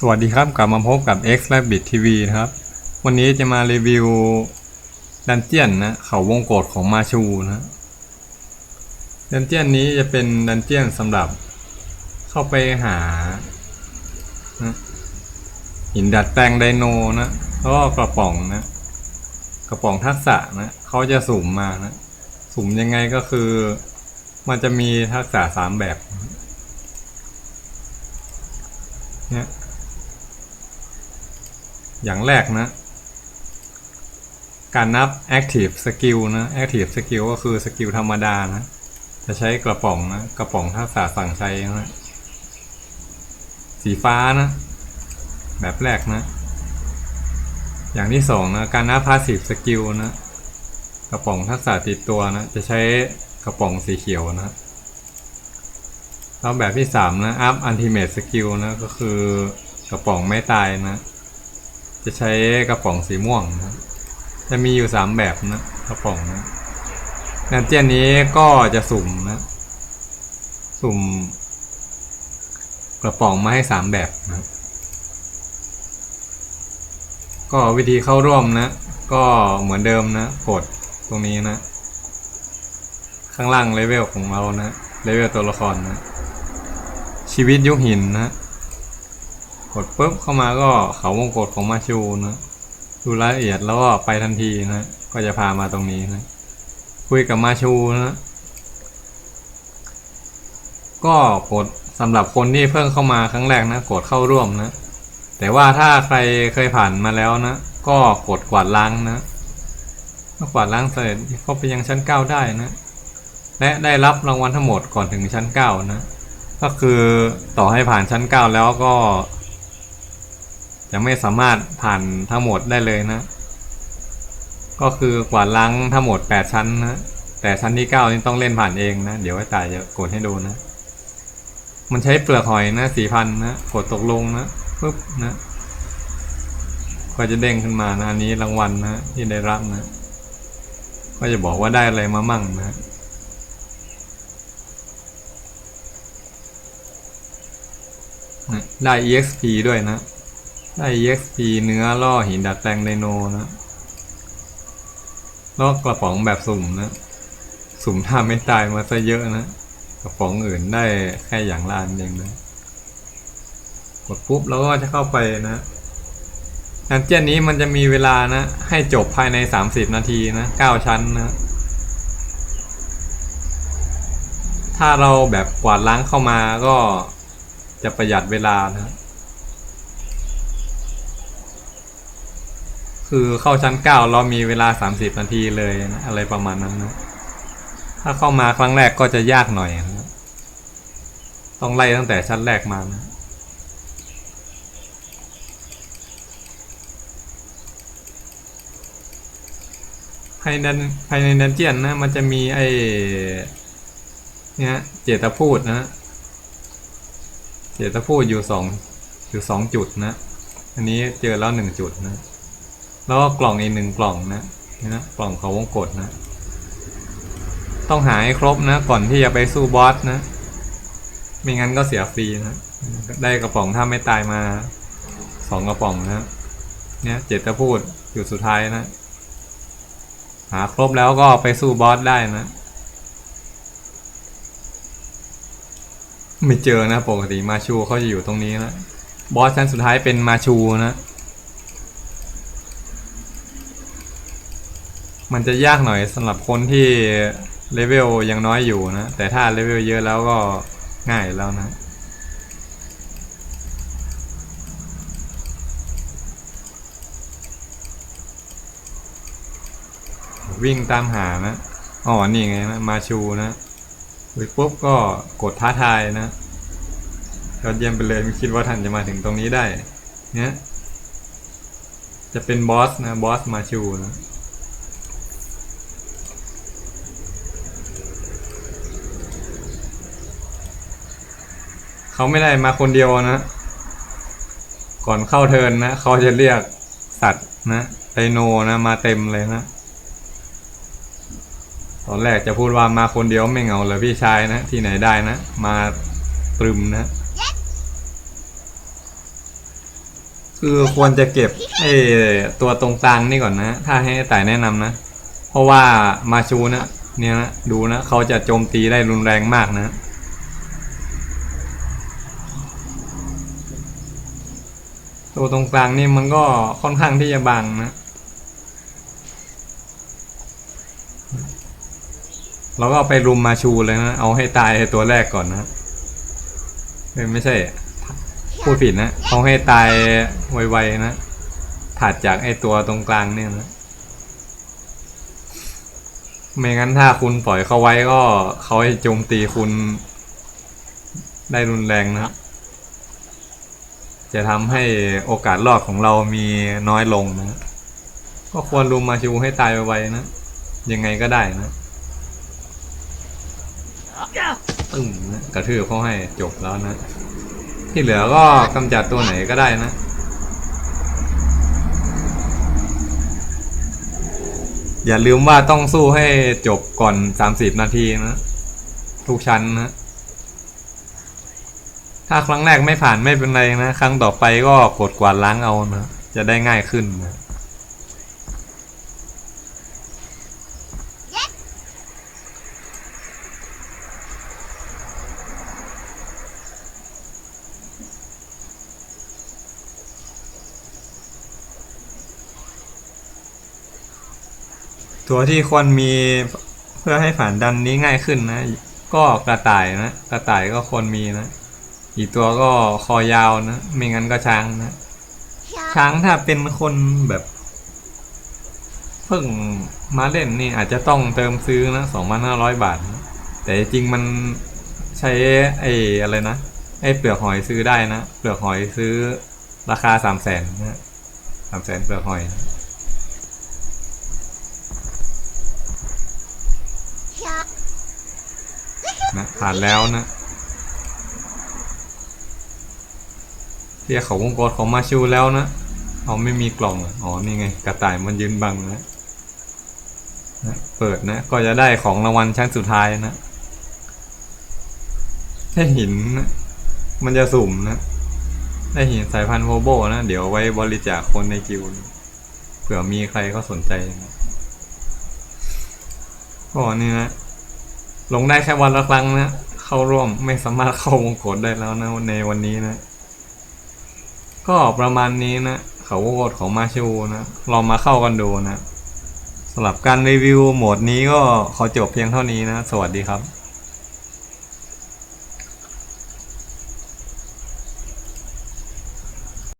สวัสดีครับกลับมาพบกับ X Rabbit TV นะครับ วันนี้จะมารีวิวดันเจียนนะเขาวงกฏของมาชูนะดันเจียนนี้จะเป็นดันเจียนสำหรับเข้าไปหาหินดัดแปลงไดโนนะแล้วก็กระป๋องนะ กระป๋องทักษะนะเขาจะสุ่มมานะ สุ่มยังไงก็คือ มันจะมีทักษะสามแบบนะเนี่ย อย่างแรกนะ การนับ active skill นะ active skill ก็คือสกิลธรรมดานะ จะใช้กระป๋องนะ กระป๋องทักษะสั่งใช้นะสีฟ้านะ แบบแรกนะ อย่างที่สองนะ การนับ passive skill นะ กระป๋องทักษะติดตัวนะ จะใช้กระป๋องสีเขียวนะแล้วแบบที่สามนะ up ultimate skill นะ ก็คือกระป๋องไม่ตายนะ จะใช้กระป๋องสีม่วงนะจะมีอยู่สามแบบนะกระป๋องนะงานเจียนนี้ก็จะสุ่มนะ สุ่ม กระป๋องมาให้สามแบบนะก็วิธีเข้าร่วมนะ ก็เหมือนเดิมนะ กดตรงนี้นะ ข้างล่างเลเวลของเรานะเลเวลตัวละครนะ ชีวิตยุคหินนะ กดปุ๊บเข้ามาก็เขาวงกฏของมาชูนะดูรายละเอียดแล้วก็ไปทันทีนะก็จะพามาตรงนี้นะคุยกับมาชูนะก็กดสำหรับคนที่เพิ่งเข้ามาครั้งแรกนะกดเข้าร่วมนะ แต่ว่าถ้าใครเคยผ่านมาแล้วนะ ก็กดกวาดล้างนะเมื่อกวาดล้างเสร็จก็ไปยังชั้นเก้าได้นะ และได้รับรางวัลทั้งหมดก่อนถึงชั้นเก้านะ ก็คือต่อให้ผ่านชั้นเก้าแล้วก็ ยังไม่สามารถผ่านทั้งหมดได้เลยนะ ก็คือกวาดล้างทั้งหมดแปดชั้นนะแต่ชั้นที่เก้านี่ต้องเล่นผ่านเองนะ เดี๋ยวไอ้ตายจะกดให้ดูนะ มันใช้เปลือกหอยนะสี่พันนะกดตกลงนะปุ๊บนะก็จะเด้งขึ้นมานะอันนี้รางวัลนะที่ได้รับนะ ก็จะบอกว่าได้อะไรมามั่งนะได้ EXP ด้วยนะ ได้ EXP เนื้อล่อหินดัดแปลงไดโนนะล่อกระป๋องแบบสุ่มนะ สุ่มถ้าไม่ตายมาซะเยอะนะ กระป๋องอื่นได้แค่อย่างละอันเองนะ กดปุ๊บแล้วก็จะเข้าไปนะดันเจียนนี้มันจะมีเวลานะ ให้จบภายใน 30 นาทีนะ9ชั้นนะ ถ้าเราแบบกวาดล้างเข้ามาก็จะประหยัดเวลานะ คือเข้าชั้นเก้าเรามีเวลาสามสิบนาทีเลยนะอะไรประมาณนั้นนะถ้าเข้ามาครั้งแรกก็จะยากหน่อยนะต้องไล่ตั้งแต่ชั้นแรกมานะภายในภายในดันเจียนนะ มันจะมีไอเนี่ยเจตพูดนะเจตพูดอยู่สองอยู่สองจุดนะ อันนี้เจอแล้วหนึ่งจุดนะ แล้วก็กล่องอีกหนึ่งกล่องนะนี่นะกล่องเขาวงกดนะ ต้องหาให้ครบนะ ก่อนที่จะไปสู้บอสนะ ไม่งั้นก็เสียฟรีนะ ได้กระป๋องถ้าไม่ตายมาสองกระป๋องนะเนี่ยเจตพูดอยู่สุดท้ายนะ หาครบแล้วก็ไปสู้บอสได้นะ ไม่เจอนะปกติมาชูเขาจะอยู่ตรงนี้นะบอสชั้นสุดท้ายเป็นมาชูนะ มันจะยากหน่อยสำหรับคนที่เลเวลยังน้อยอยู่นะ แต่ถ้าเลเวลเยอะแล้วก็ง่ายแล้วนะวิ่งตามหานะ อ๋อ นี่ไงนะ มาชูนะไปปุ๊บก็กดท้าทายนะยอดเยี่ยมไปเลยไม่คิดว่าท่านจะมาถึงตรงนี้ได้ เนี่ย จะเป็นบอสนะ บอสมาชูนะ เขาไม่ได้มาคนเดียวนะ ก่อนเข้าเทินนะ เขาจะเรียกสัตว์นะไดโนนะมาเต็มเลยนะ ตอนแรกจะพูดว่ามาคนเดียวไม่เหงาเลยพี่ชายนะ ที่ไหนได้นะ มาตรึมนะ คือควรจะเก็บไอ้ตัวตรงกลางนี่ก่อนนะ ถ้าให้ไต่แนะนำนะ เพราะว่ามาชูนะเนี่ยนะดูนะ เขาจะโจมตีได้รุนแรงมากนะ ตัวตรงกลางนี่มันก็ค่อนข้างที่จะบางนะ เราก็ไปรุมมาชูเลยนะ เอาให้ตายไอตัวแรกก่อนนะเอ้ยไม่ใช่ พูดผิดนะ เอาให้ตายไวๆนะ ถัดจากไอ้ตัวตรงกลางเนี่ยนะ ไม่งั้นถ้าคุณปล่อยเขาไว้ก็เขาจะโจมตีคุณได้รุนแรงนะครับ จะทำให้โอกาสรอดของเรามีน้อยลงนะ ก็ควรรุมมาชูให้ตายไวๆนะ ยังไงก็ได้นะตึ้มนะกระทืบเขาให้จบแล้วนะ ที่เหลือก็กำจัดตัวไหนก็ได้นะ อย่าลืมว่าต้องสู้ให้จบก่อน 30 นาทีนะ ทุกชั้นนะ ถ้าครั้งแรกไม่ผ่านไม่เป็นไรนะ ครั้งต่อไปก็กดกวาดล้างเอานะ จะได้ง่ายขึ้นนะตัวที่ควรมีเพื่อให้ผ่านดันนี้ง่ายขึ้นนะ ก็กระต่ายนะ กระต่ายก็ควรมีนะ อีกตัวก็คอยาวนะ ไม่งั้นก็ช้างนะ ช้างถ้าเป็นคนแบบเพิ่งมาเล่นนี่อาจจะต้องเติมซื้อนะสองพันห้าร้อยบาทนะแต่จริงมันใช้ไอ้อะไรนะไอ้เปลือกหอยซื้อได้นะ เปลือกหอยซื้อราคาสามแสนนะสามแสนเปลือกหอยนะผ่านแล้วนะ เรียกเขาวงกตของมาชูแล้วนะเอาไม่มีกล่องอ๋อนี่ไงกระต่ายมันยืนบังนะนะเปิดนะก็จะได้ของรางวัลชั้นสุดท้ายนะได้หินนะมันจะสุ่มนะได้หินสายพันธุ์โฮโบนะ เดี๋ยวไว้บริจาคคนในกิวนะเผื่อมีใครก็สนใจนะก็นี่นะ ลงได้แค่วันละครั้งนะ เข้าร่วมไม่สามารถเข้าวงกฏได้แล้วนะในวันนี้นะ ก็ประมาณนี้นะเขาวงกดของมาชูนะลองมาเข้ากันดูนะสำหรับการรีวิวโหมดนี้ก็ขอจบเพียงเท่านี้นะ สวัสดีครับ